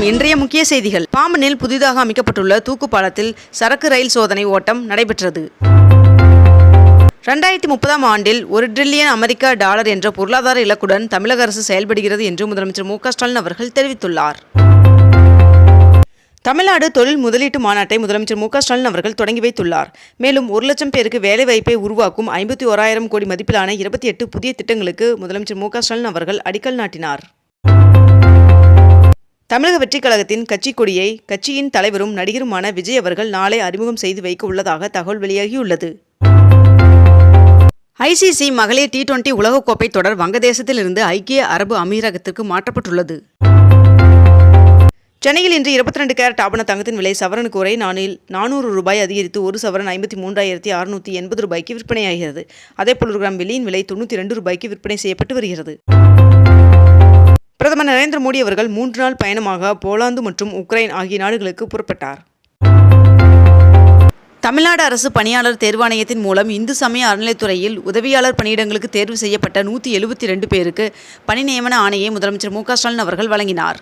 வணக்கம் இன்றைய முக்கிய செய்திகள். பாம்பனில் புதிதாக அமைக்கப்பட்டுள்ள தூக்கு பாலத்தில் சரக்கு ரயில் சோதனை ஓட்டம் நடைபெற்றது. ரெண்டாயிரத்தி முப்பதாம் ஆண்டில் ஒரு டிரில்லியன் அமெரிக்க டாலர் என்ற பொருளாதார இலக்குடன் தமிழக அரசு செயல்படுகிறது என்று முதலமைச்சர் மு ஸ்டாலின் அவர்கள் தெரிவித்துள்ளார். தமிழ்நாடு தொழில் முதலீட்டு மாநாட்டை முதலமைச்சர் மு ஸ்டாலின் அவர்கள் தொடங்கி வைத்துள்ளார். மேலும் ஒரு லட்சம் பேருக்கு வேலைவாய்ப்பை உருவாக்கும் ஐம்பத்தி ஓராயிரம் கோடி மதிப்பிலான இருபத்தி எட்டு புதிய திட்டங்களுக்கு முதலமைச்சர் மு ஸ்டாலின் அவர்கள் அடிக்கல் நாட்டினார். தமிழக வெற்றிக் கழகத்தின் கட்சி கொடியை கட்சியின் தலைவரும் நடிகருமான விஜய் அவர்கள் நாளை அறிமுகம் செய்து வைக்க உள்ளதாக தகவல் வெளியாகியுள்ளது. ஐசிசி மகளிர் டி டுவெண்டி உலகக்கோப்பை தொடர் வங்கதேசத்திலிருந்து ஐக்கிய அரபு அமீரகத்திற்கு மாற்றப்பட்டுள்ளது. சென்னையில் இன்று இருபத்தி ரெண்டு கேரட் ஆபண தங்கத்தின் விலை சவரனுக்கு ஒரே நானில் நானூறு ரூபாய் அதிகரித்து ஒரு சவரன் ஐம்பத்தி மூன்றாயிரத்தி அறுநூற்றி எண்பது ரூபாய்க்கு விற்பனையாகிறது. அதேபோல் ஒரு கிராம் வெள்ளியின் விலை தொண்ணூற்றி ரெண்டு ரூபாய்க்கு விற்பனை செய்யப்பட்டு வருகிறது. பிரதமர் நரேந்திர மோடி அவர்கள் மூன்று நாள் பயணமாக போலாந்து மற்றும் உக்ரைன் ஆகிய நாடுகளுக்கு புறப்பட்டார். தமிழ்நாடு அரசு பணியாளர் தேர்வாணையத்தின் மூலம் இந்து சமய அறநிலைத்துறையில் உதவியாளர் பணியிடங்களுக்கு தேர்வு செய்யப்பட்ட நூற்றி எழுபத்தி ரெண்டு பேருக்கு பணி நியமன ஆணையை முதலமைச்சர் மு ஸ்டாலின் அவர்கள் வழங்கினார்.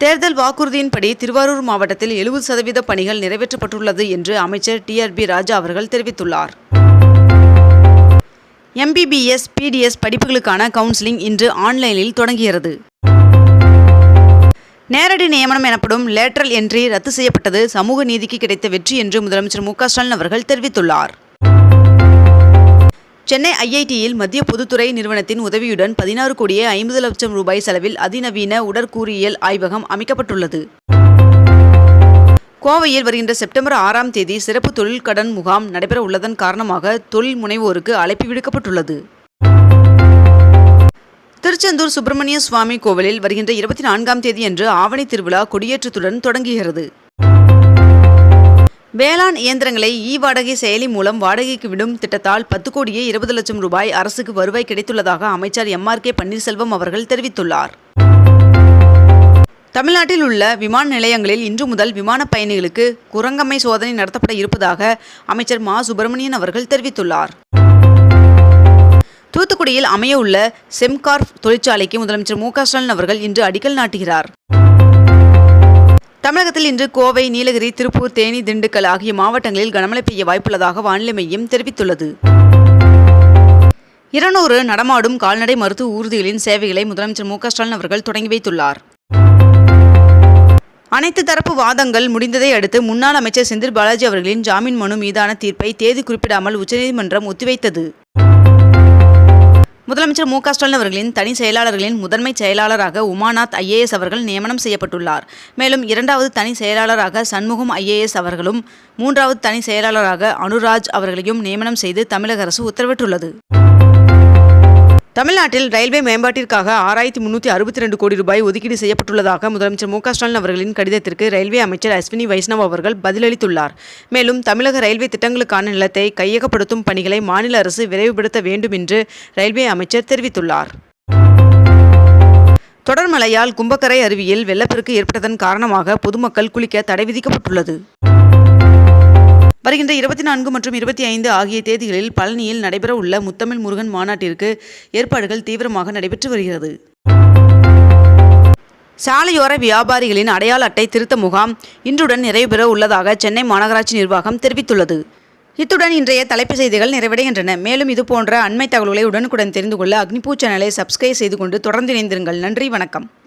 தேர்தல் வாக்குறுதியின்படி திருவாரூர் மாவட்டத்தில் எழுபது சதவீத பணிகள் நிறைவேற்றப்பட்டுள்ளது என்று அமைச்சர் டிஆர்பி ராஜா அவர்கள் தெரிவித்துள்ளார். எம்பிபிஎஸ் பிடிஎஸ் படிப்புகளுக்கான கவுன்சிலிங் இன்று ஆன்லைனில் தொடங்குகிறது. நேரடி நியமனம் எனப்படும் லேட்டரல் என்ட்ரி ரத்து செய்யப்பட்டது சமூக நீதிக்கு கிடைத்த வெற்றி என்று முதலமைச்சர் மு ஸ்டாலின் அவர்கள் தெரிவித்துள்ளார். சென்னை ஐஐடியில் மத்திய பொதுத்துறை நிறுவனத்தின் உதவியுடன் பதினாறு கோடியே ஐம்பது லட்சம் ரூபாய் செலவில் அதிநவீன உடற்கூறியல் ஆய்வகம் அமைக்கப்பட்டுள்ளது. கோவையில் வருகின்ற செப்டம்பர் ஆறாம் தேதி சிறப்பு தொழில் கடன் முகாம் நடைபெற உள்ளதன் காரணமாக தொழில் முனைவோருக்கு அழைப்பு விடுக்கப்பட்டுள்ளது. திருச்செந்தூர் சுப்பிரமணிய சுவாமி கோவிலில் வருகின்ற இருபத்தி நான்காம் தேதியன்று ஆவணி திருவிழா கொடியேற்றத்துடன் தொடங்குகிறது. வேளாண் இயந்திரங்களை இ வாடகை செயலி மூலம் வாடகைக்கு விடும் திட்டத்தால் பத்து கோடியே இருபது லட்சம் ரூபாய் அரசுக்கு வருவாய் கிடைத்துள்ளதாக அமைச்சர் எம் ஆர் கே பன்னீர்செல்வம் அவர்கள் தெரிவித்துள்ளார். தமிழ்நாட்டில் உள்ள விமான நிலையங்களில் இன்று முதல் விமான பயணிகளுக்கு குரங்கம்மை சோதனை நடத்தப்பட இருப்பதாக அமைச்சர் மா. சுப்பிரமணியன் அவர்கள் தெரிவித்துள்ளார். தூத்துக்குடியில் அமையவுள்ள செம்கார் செம்கார்ப் தொழிற்சாலைக்கு முதலமைச்சர் மு. ஸ்டாலின் அவர்கள் இன்று அடிக்கல் நாட்டுகிறார். தமிழகத்தில் இன்று கோவை நீலகிரி திருப்பூர் தேனி திண்டுக்கல் ஆகிய மாவட்டங்களில் கனமழை பெய்ய வாய்ப்புள்ளதாக வானிலை மையம் தெரிவித்துள்ளது. இருநூறு நடமாடும் கால்நடை மருத்துவ ஊர்திகளின் சேவைகளை முதலமைச்சர் மு. ஸ்டாலின் அவர்கள் தொடங்கி வைத்துள்ளார். அனைத்து தரப்பு வாதங்கள் முடிந்ததை அடுத்து முன்னாள் அமைச்சர் செந்தில் பாலாஜி அவர்களின் ஜாமீன் மனு மீதான தீர்ப்பை தேதி குறிப்பிடாமல் உச்சநீதிமன்றம் ஒத்திவைத்தது. முதலமைச்சர் மு ஸ்டாலின் அவர்களின் தனி செயலாளர்களின் முதன்மை செயலாளராக உமாநாத் ஐஏஎஸ் அவர்கள் நியமனம் செய்யப்பட்டுள்ளார். மேலும் இரண்டாவது தனி செயலாளராக சண்முகம் ஐஏஎஸ் அவர்களும் மூன்றாவது தனி செயலாளராக அனுராஜ் அவர்களையும் நியமனம் செய்து தமிழக அரசு உத்தரவிட்டுள்ளது. தமிழ்நாட்டில் ரயில்வே மேம்பாட்டிற்காக ஆறாயிரத்தி முன்னூற்றி அறுபத்தி ரெண்டு கோடி ரூபாய் ஒதுக்கீடு செய்யப்பட்டுள்ளதாக முதலமைச்சர் மு க ஸ்டாலின் அவர்களின் கடிதத்திற்கு ரயில்வே அமைச்சர் அஸ்வினி வைஷ்ணவ் அவர்கள் பதிலளித்துள்ளார். மேலும் தமிழக ரயில்வே திட்டங்களுக்கான நிலத்தை கையகப்படுத்தும் பணிகளை மாநில அரசு விரைவுபடுத்த வேண்டும் என்று ரயில்வே அமைச்சர் தெரிவித்துள்ளார். தொடர் மழையால் கும்பக்கரை அருவியில் வெள்ளப்பெருக்கு ஏற்பட்டதன் காரணமாக பொதுமக்கள் குளிக்க தடை விதிக்கப்பட்டுள்ளது. வருகின்ற இருபத்தி நான்கு மற்றும் இருபத்தி ஐந்து ஆகிய தேதிகளில் பழனியில் நடைபெற உள்ள முத்தமிழ் முருகன் மாநாட்டிற்கு ஏற்பாடுகள் தீவிரமாக நடைபெற்று வருகிறது. சாலையோர வியாபாரிகளின் அடையாள அட்டை திருத்த முகாம் இன்றுடன் நிறைவு பெற உள்ளதாக சென்னை மாநகராட்சி நிர்வாகம் தெரிவித்துள்ளது. இத்துடன் இன்றைய தலைப்புச் செய்திகள் நிறைவடைகின்றன. மேலும் இதுபோன்ற அண்மை தகவல்களை உடனுக்குடன் தெரிந்து கொள்ள அக்னிபூ சேனலை சப்ஸ்கிரைப் செய்து கொண்டு தொடர்ந்து இணைந்திருங்கள். நன்றி வணக்கம்.